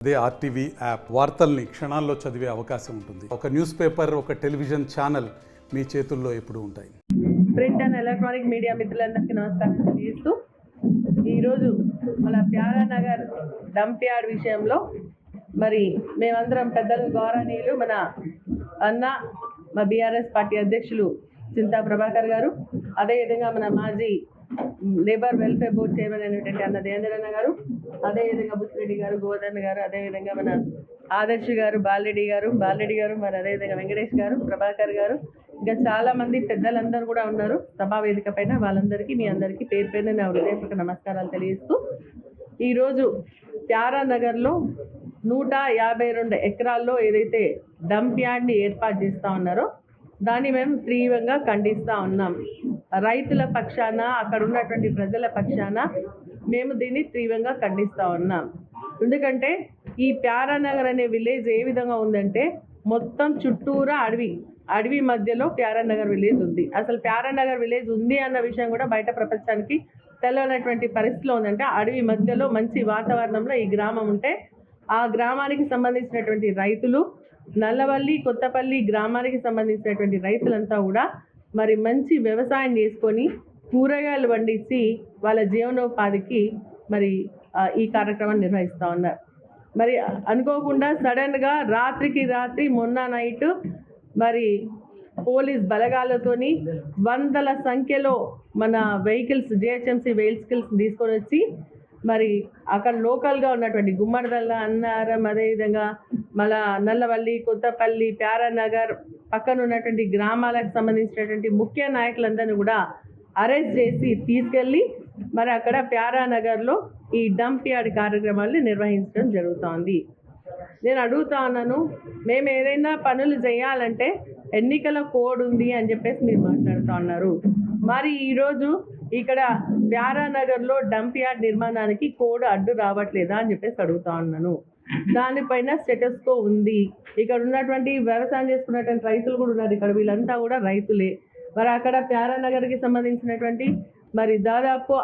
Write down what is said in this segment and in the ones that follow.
అదే RTV app వార్తల్ని క్షణాల్లో చదివే అవకాశం ఉంటుంది. ఒక న్యూస్ పేపర్ ఒక టెలివిజన్ ఛానల్ మీ చేతుల్లో ఎప్పుడు ఉంటాయి. ప్రింట్ అండ్ ఎలక్ట్రానిక్ మీడియా మిత్రులందరికీ నమస్కారం తెలియజేస్తూ ఈరోజు మన ప్యారానగర్ డంప్ యార్డ్ విషయంలో మరి మేమందరం పెద్దలు గౌరవనీయులు మన అన్న మా బీఆర్ఎస్ పార్టీ అధ్యక్షులు చింతా ప్రభాకర్ గారు అదేవిధంగా మన మాజీ లేబర్ వెల్ఫేర్ బోర్డ్ చైర్మన్ అయినటువంటి అన్న దేవేంద్రన్న గారు అదేవిధంగా బుచ్చిరెడ్డి గారు గోవర్ధన్ గారు అదేవిధంగా మన ఆదర్శ్ గారు బాలరెడ్డి గారు బాలరెడ్డి గారు మరి అదేవిధంగా వెంకటేష్ గారు ప్రభాకర్ గారు. ఇంకా చాలామంది పెద్దలందరూ కూడా ఉన్నారు. సభా వేదిక పైన వాళ్ళందరికీ మీ అందరికీ పేరు పేరున నా హృదయపూర్వక నమస్కారాలు తెలియజేస్తూ ఈరోజు ప్యారా నగర్లో నూట యాభై రెండు ఎకరాల్లో ఏదైతే డంప్ యార్డ్ని ఏర్పాటు చేస్తూ ఉన్నారో దాన్ని మేము తీవ్రంగా ఖండిస్తూ ఉన్నాం. రైతుల పక్షాన అక్కడ ఉన్నటువంటి ప్రజల పక్షాన మేము దీన్ని తీవ్రంగా ఖండిస్తూ ఉన్నాం. ఎందుకంటే ఈ ప్యారానగర్ అనే విలేజ్ ఏ విధంగా ఉందంటే మొత్తం చుట్టూరా అడవి అడవి మధ్యలో ప్యారానగర్ విలేజ్ ఉంది. అసలు ప్యారానగర్ విలేజ్ ఉంది అన్న విషయం కూడా బయట ప్రపంచానికి తెలియనటువంటి పరిస్థితిలో ఉందంటే అడవి మధ్యలో మంచి వాతావరణంలో ఈ గ్రామం ఉంటే ఆ గ్రామానికి సంబంధించినటువంటి రైతులు నల్లవల్లి కొత్తపల్లి గ్రామానికి సంబంధించినటువంటి రైతులంతా కూడా మరి మంచి వ్యవసాయం చేసుకొని కూరగాయలు పండించి వాళ్ళ జీవనోపాధికి మరి ఈ కార్యక్రమాన్ని నిర్వహిస్తూ ఉన్నారు. మరి అనుకోకుండా సడన్గా రాత్రికి రాత్రి మొన్న నైట్ మరి పోలీస్ బలగాలతోని వందల సంఖ్యలో మన వెహికల్స్ జిహెచ్ఎంసీ వెహికల్స్ తీసుకొని వచ్చి మరి అక్కడ లోకల్గా ఉన్నటువంటి గుమ్మడిదల్ల అన్నారం అదేవిధంగా మళ్ళా నల్లవల్లి కొత్తపల్లి ప్యారానగర్ పక్కన ఉన్నటువంటి గ్రామాలకు సంబంధించినటువంటి ముఖ్య నాయకులందరినీ కూడా అరెస్ట్ చేసి తీసుకెళ్ళి మరి అక్కడ ప్యారానగర్లో ఈ డంప్ యార్డ్ కార్యక్రమాన్ని నిర్వహించడం జరుగుతోంది. నేను అడుగుతా ఉన్నాను మేము ఏదైనా పనులు చేయాలంటే ఎన్నికల కోడ్ ఉంది అని చెప్పేసి మీరు మాట్లాడుతూ ఉన్నారు. మరి ఈరోజు ఇక్కడ ప్యారానగర్లో డంప్ యార్డ్ నిర్మాణానికి కోడ్ అడ్డు రావట్లేదా అని చెప్పేసి అడుగుతా ఉన్నాను. దానిపైన స్టేటస్కో ఉంది. ఇక్కడ ఉన్నటువంటి వ్యవసాయం చేసుకున్నటువంటి రైతులు కూడా ఉన్నారు. ఇక్కడ వీళ్ళంతా కూడా రైతులే. మరి అక్కడ ప్యారానగర్కి సంబంధించినటువంటి మరి దాదాపు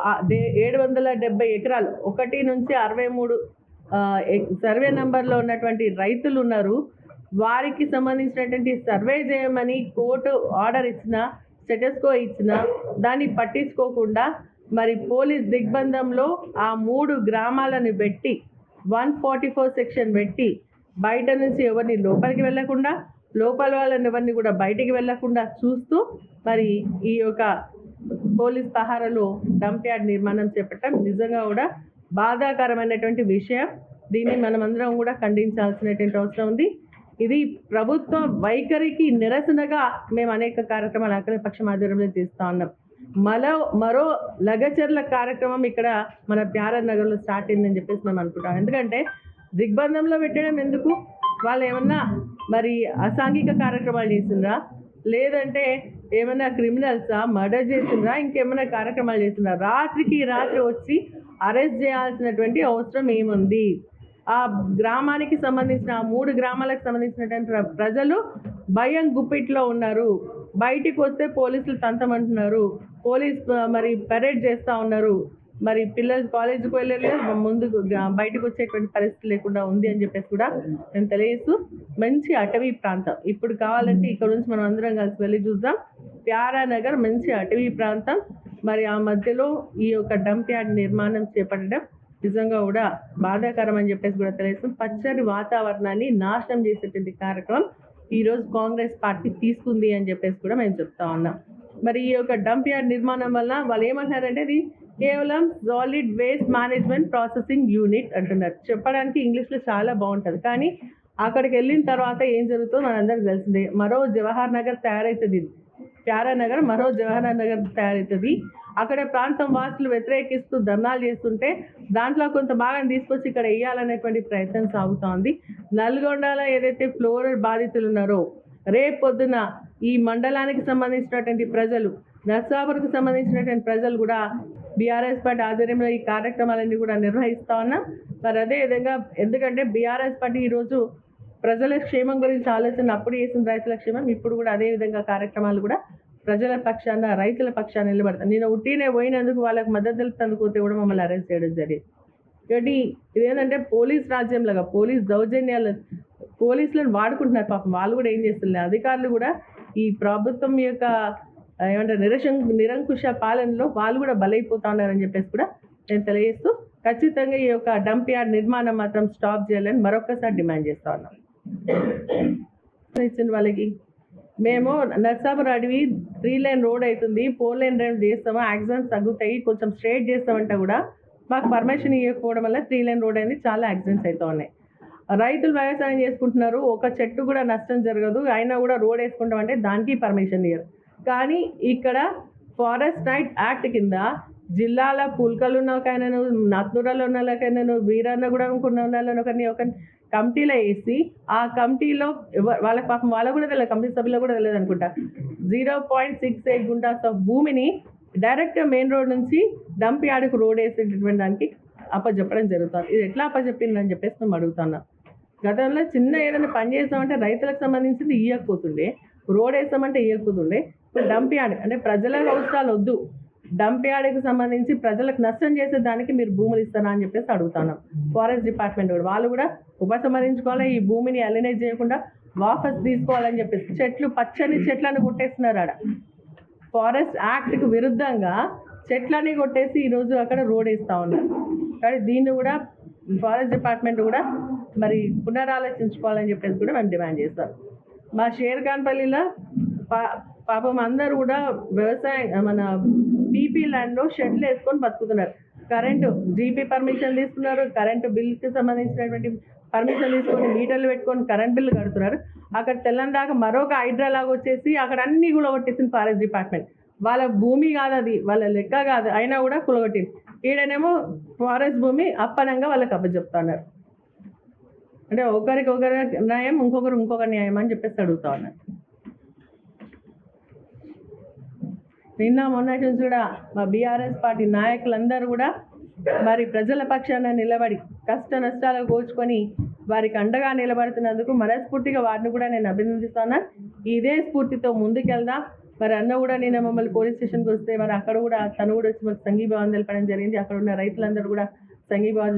ఏడు వందల డెబ్బై ఎకరాలు ఒకటి నుంచి అరవై మూడు సర్వే నెంబర్లో ఉన్నటువంటి రైతులు ఉన్నారు. వారికి సంబంధించినటువంటి సర్వే చేయమని కోర్టు ఆర్డర్ ఇచ్చిన స్టెటస్కో ఇచ్చిన దాన్ని పట్టించుకోకుండా మరి పోలీస్ దిగ్బంధంలో ఆ మూడు గ్రామాలను పెట్టి వన్ ఫార్టీ ఫోర్ సెక్షన్ పెట్టి బయట నుంచి ఎవరిని లోపలికి వెళ్ళకుండా లోపల వాళ్ళని ఎవరిని కూడా బయటికి వెళ్ళకుండా చూస్తూ మరి ఈ యొక్క పోలీస్ పహారలో డంప్ యార్డ్ నిర్మాణం చేపట్టడం నిజంగా కూడా బాధాకరమైనటువంటి విషయం. దీన్ని మనమందరం కూడా ఖండించాల్సినటువంటి అవసరం ఉంది. ఇది ప్రభుత్వ వైఖరికి నిరసనగా మేము అనేక కార్యక్రమాలు అక్కడ పక్షం ఆధ్వర్యంలో చేస్తూ ఉన్నాం. మరో మరో లగచర్ల కార్యక్రమం ఇక్కడ మన ప్యారర్ నగర్లో స్టార్ట్ అయిందని చెప్పేసి మేము అనుకుంటాం. ఎందుకంటే దిగ్బంధంలో పెట్టడం ఎందుకు? వాళ్ళు ఏమన్నా మరి అసాంఘిక కార్యక్రమాలు చేసిండ్రా? లేదంటే ఏమైనా క్రిమినల్సా? మర్డర్ చేసిండ్రా? ఇంకేమైనా కార్యక్రమాలు చేసిండ్రా? రాత్రికి రాత్రి వచ్చి అరెస్ట్ చేయాల్సినటువంటి అవసరం ఏముంది? ఆ గ్రామానికి సంబంధించిన ఆ మూడు గ్రామాలకు సంబంధించినటువంటి ప్రజలు భయం గుప్పిట్లో ఉన్నారు. బయటికి వస్తే పోలీసులు తంతమంటున్నారు. పోలీస్ మరి పెరేడ్ చేస్తూ ఉన్నారు. మరి పిల్లలు కాలేజీకి వెళ్ళలేదు ముందుకు బయటకు వచ్చేటువంటి పరిస్థితి లేకుండా ఉంది అని చెప్పేసి కూడా నేను తెలియజేస్తూ మంచి అటవీ ప్రాంతం. ఇప్పుడు కావాలంటే ఇక్కడ నుంచి మనం అందరం కలిసి వెళ్ళి చూద్దాం. ప్యారా నగర్ మంచి అటవీ ప్రాంతం. మరి ఆ మధ్యలో ఈ యొక్క డంప్ యార్డ్ నిర్మాణం చేపట్టడం నిజంగా కూడా బాధాకరం అని చెప్పేసి కూడా తెలియదు పచ్చని వాతావరణాన్ని నాశనం చేసేటువంటి కార్యక్రమం ఈరోజు కాంగ్రెస్ పార్టీ తీసుకుంది అని చెప్పేసి కూడా మేము చెప్తా ఉన్నాం. మరి ఈ యొక్క డంప్ యార్డ్ నిర్మాణం వల్ల వాళ్ళు ఏమంటున్నారంటే ఇది కేవలం solid waste management processing unit అంటున్నారు. చెప్పడానికి ఇంగ్లీష్లో చాలా బాగుంటుంది. కానీ అక్కడికి వెళ్ళిన తర్వాత ఏం జరుగుతుందో మనందరికి తెలిసిందే. మరో జవహర్ నగర్ తయారవుతుంది ఇది ప్యారా నగర్ మరో జవహర్ నగర్ తయారవుతుంది అక్కడ ప్రాంతం వాసులు వ్యతిరేకిస్తూ ధర్నాలు చేస్తుంటే దాంట్లో కొంత భాగం తీసుకొచ్చి ఇక్కడ వేయాలనేటువంటి ప్రయత్నం సాగుతోంది. నల్గొండలో ఏదైతే ఫ్లోరైడ్ బాధితులు ఉన్నారో రేపు పొద్దున ఈ మండలానికి సంబంధించినటువంటి ప్రజలు నర్సాపురకు సంబంధించినటువంటి ప్రజలు కూడా బీఆర్ఎస్ పార్టీ ఆధ్వర్యంలో ఈ కార్యక్రమాలన్నీ కూడా నిర్వహిస్తా ఉన్నాం. మరి అదే విధంగా ఎందుకంటే బీఆర్ఎస్ పార్టీ ఈరోజు ప్రజల క్షేమం గురించి ఆలోచన అప్పుడు చేసిన రైతుల క్షేమం ఇప్పుడు కూడా అదే విధంగా కార్యక్రమాలు కూడా ప్రజల పక్షాన రైతుల పక్షాన నిలబడతాను నేను ఉట్టినే పోయినందుకు వాళ్ళకి మద్దతు తెలుపుతందుకు కూడా మమ్మల్ని అరెస్ట్ చేయడం జరిగింది. కాబట్టి ఇదేంటంటే పోలీస్ రాజ్యంలాగా పోలీస్ దౌర్జన్యాలు పోలీసులను వాడుకుంటున్నారు పాపం. వాళ్ళు కూడా ఏం చేస్తున్నారు? అధికారులు కూడా ఈ ప్రభుత్వం యొక్క ఏమంటారు నిరశం నిరంకుశ పాలనలో వాళ్ళు కూడా బలైపోతా ఉన్నారని చెప్పేసి కూడా నేను తెలియజేస్తూ ఖచ్చితంగా ఈ యొక్క డంప్ యార్డ్ నిర్మాణం మాత్రం స్టాప్ చేయాలని మరొకసారి డిమాండ్ చేస్తా ఉన్నాం. ఇచ్చిన వాళ్ళకి మేము నర్సాపురం అడవి త్రీ లైన్ రోడ్ అవుతుంది ఫోర్ లైన్ రోడ్ చేస్తాము యాక్సిడెంట్స్ తగ్గుతాయి కొంచెం స్ట్రైట్ చేస్తామంటే కూడా మాకు పర్మిషన్ ఇవ్వకపోవడం వల్ల త్రీ లైన్ రోడ్ అయింది చాలా యాక్సిడెంట్స్ అవుతూ ఉన్నాయి. రైతులు వ్యవసాయం చేసుకుంటున్నారు ఒక చెట్టు కూడా నష్టం జరగదు అయినా కూడా రోడ్ వేసుకుంటామంటే దానికి పర్మిషన్ ఇవ్వరు కానీ ఇక్కడ ఫారెస్ట్ రైట్ యాక్ట్ కింద జిల్లాల పుల్కలు ఉన్నకైనాను నత్నూరాలో ఉన్నకైనాను వీరన్నగూడెం ఉన్న ఒకరిని ఒక కమిటీలో వేసి ఆ కమిటీలో వాళ్ళకి పాపం వాళ్ళకు కూడా తెలియదు కమిటీ సభ్యులకు కూడా తెలియదు అనుకుంటా. Zero point six eight guntas of భూమిని డైరెక్ట్ మెయిన్ రోడ్ నుంచి డంప్ యార్డ్కు రోడ్ వేసేటటువంటి దానికి అప్పచెప్పడం జరుగుతుంది. ఇది ఎట్లా అప్పచెప్పిందని చెప్పేసి మేము అడుగుతున్నాం. గతంలో చిన్న ఏదైనా పని చేస్తామంటే రైతులకు సంబంధించింది ఇవ్వకపోతుండే రోడ్ వేస్తామంటే ఇవ్వకపోతుండే డంప్ యార్డ్ అంటే ప్రజల అవసరాలు వద్దు డంప్ యార్డ్కి సంబంధించి ప్రజలకు నష్టం చేసే దానికి మీరు భూములు ఇస్తారా అని చెప్పేసి అడుగుతున్నాం. ఫారెస్ట్ డిపార్ట్మెంట్ కూడా. వాళ్ళు కూడా ఉపసంహరించుకోవాలి ఈ భూమిని అలినేజ్ చేయకుండా వాపస్ తీసుకోవాలని చెప్పేసి చెట్లు పచ్చని చెట్లను కొట్టేస్తున్నారు ఆడ. ఫారెస్ట్ యాక్ట్కి విరుద్ధంగా చెట్లని కొట్టేసి ఈరోజు అక్కడ రోడ్ వేస్తూ ఉన్నారు. కానీ దీన్ని కూడా ఫారెస్ట్ డిపార్ట్మెంట్ కూడా మరి పునరాలోచించుకోవాలని చెప్పేసి కూడా మేము డిమాండ్ చేస్తాం. మా షేర్ఖాన్పల్లిలో పా పాపం అందరూ కూడా వ్యవసాయం మన పీపీ ల్యాండ్లో షెడ్లు వేసుకొని బతుకుతున్నారు. కరెంటు జీపీ పర్మిషన్ తీసుకున్నారు. కరెంటు బిల్కి సంబంధించినటువంటి పర్మిషన్ తీసుకొని మీటర్లు పెట్టుకొని కరెంట్ బిల్లు కడుతున్నారు. అక్కడ తెల్లని దాకా మరొక హైడ్రా లాగా వచ్చేసి అక్కడ అన్ని కూడా కొట్టేసింది ఫారెస్ట్ డిపార్ట్మెంట్ వాళ్ళ భూమి కాదు అది వాళ్ళ లెక్క కాదు. అయినా కూడా కులగొట్టింది. ఈడనేమో ఫారెస్ట్ భూమి అప్పనంగా వాళ్ళకి అప్పచెప్తున్నారు అంటే ఒకరికి ఒకరి న్యాయం ఇంకొకరు ఇంకొక న్యాయం అని చెప్పేసి అడుగుతా ఉన్నారు. నిన్న మొన్నటి నుంచి కూడా మా బీఆర్ఎస్ పార్టీ నాయకులందరూ కూడా మరి ప్రజల పక్షాన నిలబడి కష్ట నష్టాలు కోచుకొని వారికి అండగా నిలబడుతున్నందుకు మనస్ఫూర్తిగా వారిని కూడా నేను అభినందిస్తాను ఇదే స్ఫూర్తితో ముందుకెళ్దాం. మరి అన్న కూడా నేను మమ్మల్ని పోలీస్ స్టేషన్కి వస్తే మరి అక్కడ కూడా తను కూడా వచ్చి మాకు సంఘీభావం తెలపడం జరిగింది. అక్కడ ఉన్న రైతులందరూ కూడా సంఘీభావం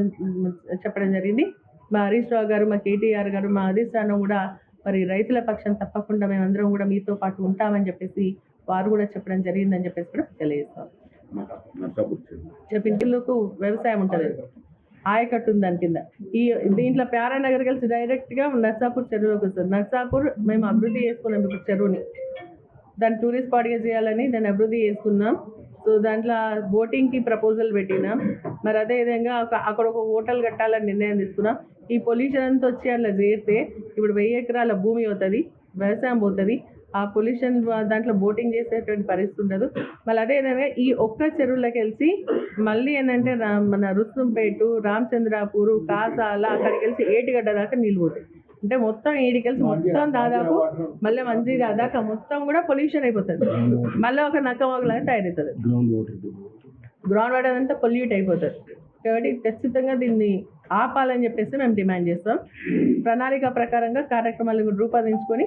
చెప్పడం జరిగింది. మా హరీష్ రావు గారు మా కేటీఆర్ గారు మా అధిష్టానం కూడా మరి రైతుల పక్షం తప్పకుండా మేమందరం కూడా మీతో పాటు ఉంటామని చెప్పేసి వారు కూడా చెప్పడం జరిగిందని చెప్పేసి కూడా తెలియజేస్తాం. పింటిలకు వ్యవసాయం ఉంటుంది. ఆయకట్టు ఉంది దాని కింద. ఈ దీంట్లో ప్యారానగర్ కలిసి డైరెక్ట్గా నర్సాపూర్ చెరువులోకి వస్తుంది. నర్సాపూర్ మేము అభివృద్ధి చేసుకున్నాం ఇప్పుడు చెరువుని. దాన్ని టూరిస్ట్ స్పాట్గా చేయాలని దాన్ని అభివృద్ధి చేసుకున్నాం. సో దాంట్లో బోటింగ్కి ప్రపోజల్ పెట్టినాం. మరి అదేవిధంగా అక్కడ ఒక హోటల్ కట్టాలని నిర్ణయం తీసుకున్నాం. ఈ పొల్యూషన్ అంతా వచ్చి అట్లా చేస్తే ఇప్పుడు వెయ్యి ఎకరాల భూమి అవుతుంది వ్యవసాయం పోతుంది. ఆ పొల్యూషన్ దాంట్లో బోటింగ్ చేసేటువంటి పరిస్థితి ఉండదు. మళ్ళీ అదేవిధంగా ఈ ఒక్క చెరువులోకి వెళ్ళి మళ్ళీ ఏంటంటే మన రుస్తుంపేటు రామచంద్రాపూరు కాసాల అక్కడికి వెళ్ళి ఏటిగడ్డ దాకా నీళ్ళు అంటే మొత్తం ఏడికెళ్ళి మొత్తం దాదాపు మళ్ళీ మంచిగా దాకా మొత్తం కూడా పొల్యూషన్ అయిపోతుంది. మళ్ళీ ఒక నక్కమొగలాగా తయారవుతుంది గ్రౌండ్ వాటర్ గ్రౌండ్ వాటర్ అంతా పొల్యూట్ అయిపోతుంది. కాబట్టి ఖచ్చితంగా దీన్ని ఆపాలని చెప్పేసి మేము డిమాండ్ చేస్తాం. ప్రణాళిక ప్రకారంగా కార్యక్రమాలను రూపొందించుకొని